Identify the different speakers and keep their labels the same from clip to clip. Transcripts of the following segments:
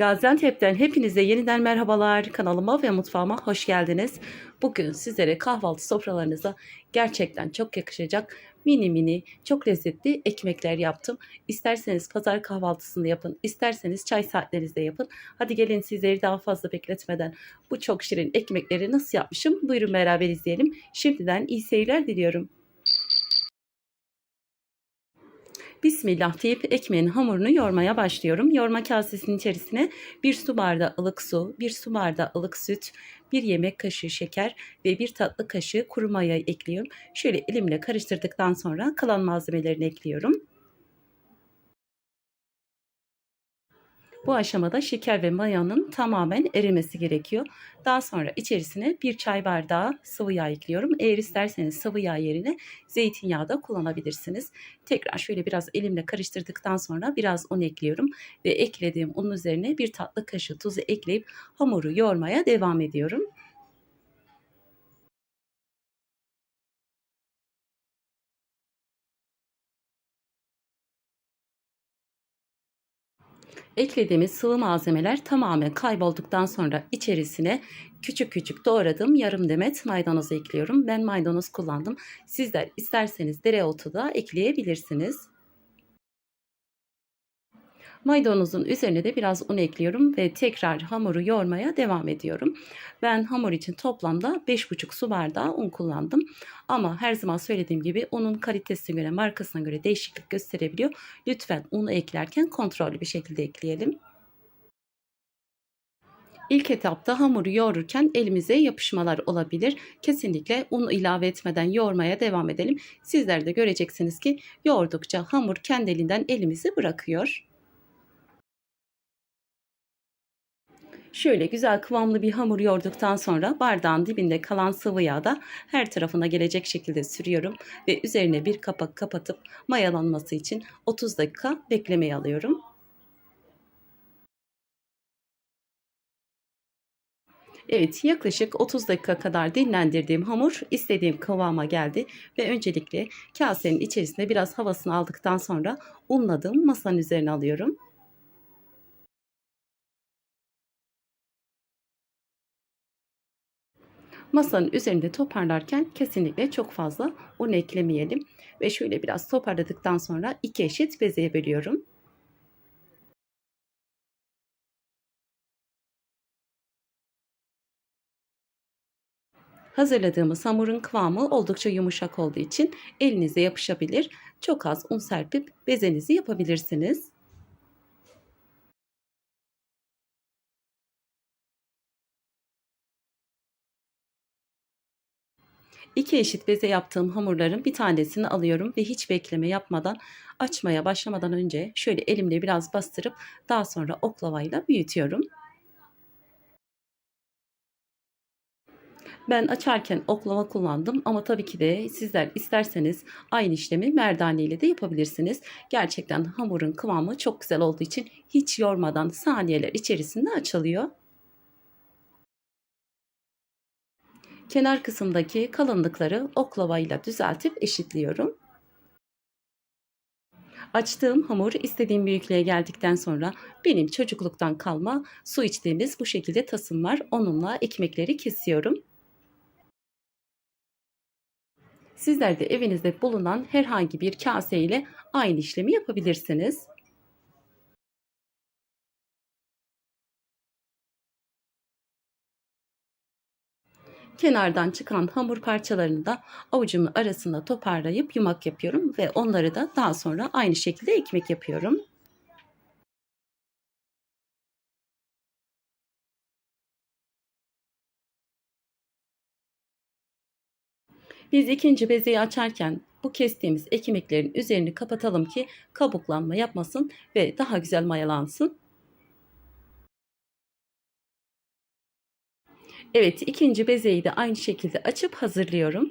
Speaker 1: Gaziantep'ten hepinize yeniden merhabalar. Kanalıma ve mutfağıma hoş geldiniz. Bugün sizlere kahvaltı sofralarınıza gerçekten çok yakışacak mini mini çok lezzetli ekmekler yaptım. İsterseniz pazar kahvaltısında yapın, isterseniz çay saatlerinizde yapın. Hadi gelin sizleri daha fazla bekletmeden bu çok şirin ekmekleri nasıl yapmışım buyurun beraber izleyelim. Şimdiden iyi seyirler diliyorum. Bismillah deyip ekmeğin hamurunu yoğurmaya başlıyorum. Yoğurma kasesinin içerisine bir su bardağı ılık su, bir su bardağı ılık süt, bir yemek kaşığı şeker ve bir tatlı kaşığı kuru maya ekliyorum. Şöyle elimle karıştırdıktan sonra kalan malzemelerini ekliyorum. Bu aşamada şeker ve mayanın tamamen erimesi gerekiyor. Daha sonra içerisine bir çay bardağı sıvı yağ ekliyorum. Eğer isterseniz sıvı yağ yerine zeytinyağı da kullanabilirsiniz. Tekrar şöyle biraz elimle karıştırdıktan sonra biraz un ekliyorum. Ve eklediğim unun üzerine bir tatlı kaşığı tuzu ekleyip hamuru yoğurmaya devam ediyorum. Eklediğimiz sıvı malzemeler tamamen kaybolduktan sonra içerisine küçük küçük doğradığım yarım demet maydanoz ekliyorum. Ben maydanoz kullandım. Sizler isterseniz dereotu da ekleyebilirsiniz. Maydanozun üzerine de biraz un ekliyorum ve tekrar hamuru yoğurmaya devam ediyorum. Ben hamur için toplamda 5,5 su bardağı un kullandım. Ama her zaman söylediğim gibi unun kalitesine göre, markasına göre değişiklik gösterebiliyor. Lütfen unu eklerken kontrollü bir şekilde ekleyelim. İlk etapta hamuru yoğururken elimize yapışmalar olabilir. Kesinlikle un ilave etmeden yoğurmaya devam edelim. Sizler de göreceksiniz ki yoğurdukça hamur kendiliğinden elimizi bırakıyor. Şöyle güzel kıvamlı bir hamur yoğurduktan sonra bardağın dibinde kalan sıvı yağı da her tarafına gelecek şekilde sürüyorum ve üzerine bir kapak kapatıp mayalanması için 30 dakika beklemeye alıyorum. Evet yaklaşık 30 dakika kadar dinlendirdiğim hamur istediğim kıvama geldi ve öncelikle kasenin içerisinde biraz havasını aldıktan sonra unladığım masanın üzerine alıyorum. Masanın üzerinde toparlarken kesinlikle çok fazla un eklemeyelim. Ve şöyle biraz toparladıktan sonra iki eşit bezeye bölüyorum. Hazırladığımız hamurun kıvamı oldukça yumuşak olduğu için elinize yapışabilir. Çok az un serpip bezenizi yapabilirsiniz. İki eşit beze yaptığım hamurların bir tanesini alıyorum ve hiç bekleme yapmadan açmaya başlamadan önce şöyle elimle biraz bastırıp daha sonra oklavayla büyütüyorum. Ben açarken oklava kullandım ama tabii ki de sizler isterseniz aynı işlemi merdane ile de yapabilirsiniz. Gerçekten hamurun kıvamı çok güzel olduğu için hiç yormadan saniyeler içerisinde açılıyor. Kenar kısımdaki kalınlıkları oklavayla düzeltip eşitliyorum. Açtığım hamur istediğim büyüklüğe geldikten sonra benim çocukluktan kalma su içtiğimiz bu şekilde tasım var. Onunla ekmekleri kesiyorum. Sizler de evinizde bulunan herhangi bir kase ile aynı işlemi yapabilirsiniz. Kenardan çıkan hamur parçalarını da avucumun arasında toparlayıp yumak yapıyorum ve onları da daha sonra aynı şekilde ekmek yapıyorum. Biz ikinci bezeyi açarken bu kestiğimiz ekmeklerin üzerini kapatalım ki kabuklanma yapmasın ve daha güzel mayalansın. Evet ikinci bezeyi de aynı şekilde açıp hazırlıyorum.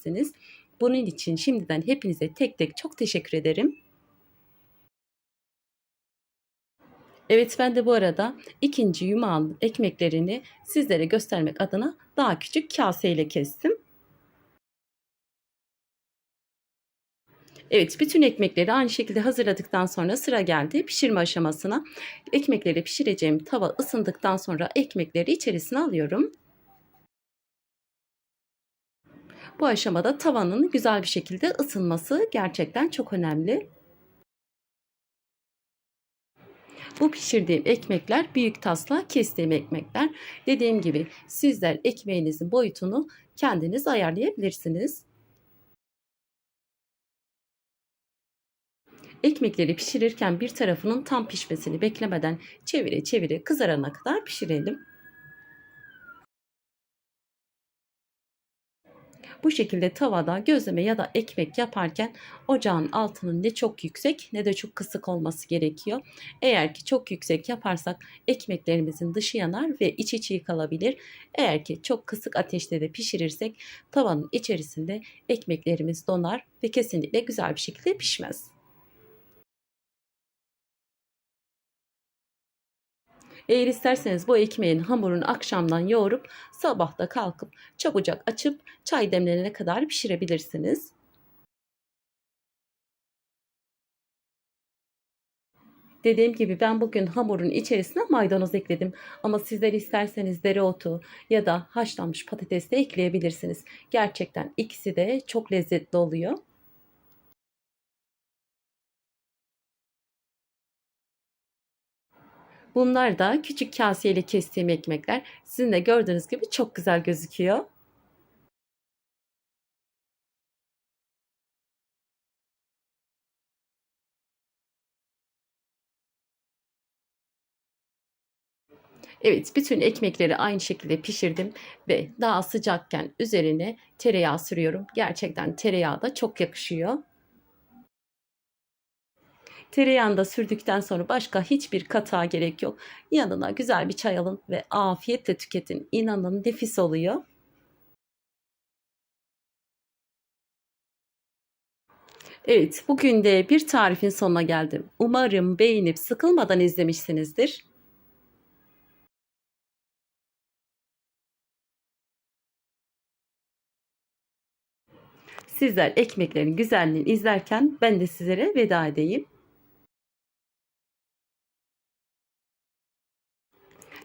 Speaker 1: Bunun için şimdiden hepinize tek tek çok teşekkür ederim. Evet ben de bu arada ikinci yumağın ekmeklerini sizlere göstermek adına daha küçük kaseyle kestim. Evet bütün ekmekleri aynı şekilde hazırladıktan sonra sıra geldi pişirme aşamasına. Ekmekleri pişireceğim tava ısındıktan sonra ekmekleri içerisine alıyorum. Bu aşamada tavanın güzel bir şekilde ısınması gerçekten çok önemli. Bu pişirdiğim ekmekler büyük tasla kestiğim ekmekler. Dediğim gibi sizler ekmeğinizin boyutunu kendiniz ayarlayabilirsiniz. Ekmekleri pişirirken bir tarafının tam pişmesini beklemeden çevire çevire kızarana kadar pişirelim. Bu şekilde tavada gözleme ya da ekmek yaparken ocağın altının ne çok yüksek ne de çok kısık olması gerekiyor. Eğer ki çok yüksek yaparsak ekmeklerimizin dışı yanar ve içi çiğ kalabilir. Eğer ki çok kısık ateşte de pişirirsek tavanın içerisinde ekmeklerimiz donar ve kesinlikle güzel bir şekilde pişmez. Eğer isterseniz bu ekmeğin hamurunu akşamdan yoğurup sabahta kalkıp çabucak açıp çay demlenene kadar pişirebilirsiniz. Dediğim gibi ben bugün hamurun içerisine maydanoz ekledim. Ama sizler isterseniz dereotu ya da haşlanmış patates de ekleyebilirsiniz. Gerçekten ikisi de çok lezzetli oluyor. Bunlar da küçük kaseyle kestiğim ekmekler. Sizin de gördüğünüz gibi çok güzel gözüküyor. Evet, bütün ekmekleri aynı şekilde pişirdim ve daha sıcakken üzerine tereyağı sürüyorum. Gerçekten tereyağı da çok yakışıyor. Tereyağını sürdükten sonra başka hiçbir katağa gerek yok. Yanına güzel bir çay alın ve afiyetle tüketin. İnanın nefis oluyor. Evet, bugün de bir tarifin sonuna geldim. Umarım beğenip sıkılmadan izlemişsinizdir. Sizler ekmeklerin güzelliğini izlerken ben de sizlere veda edeyim.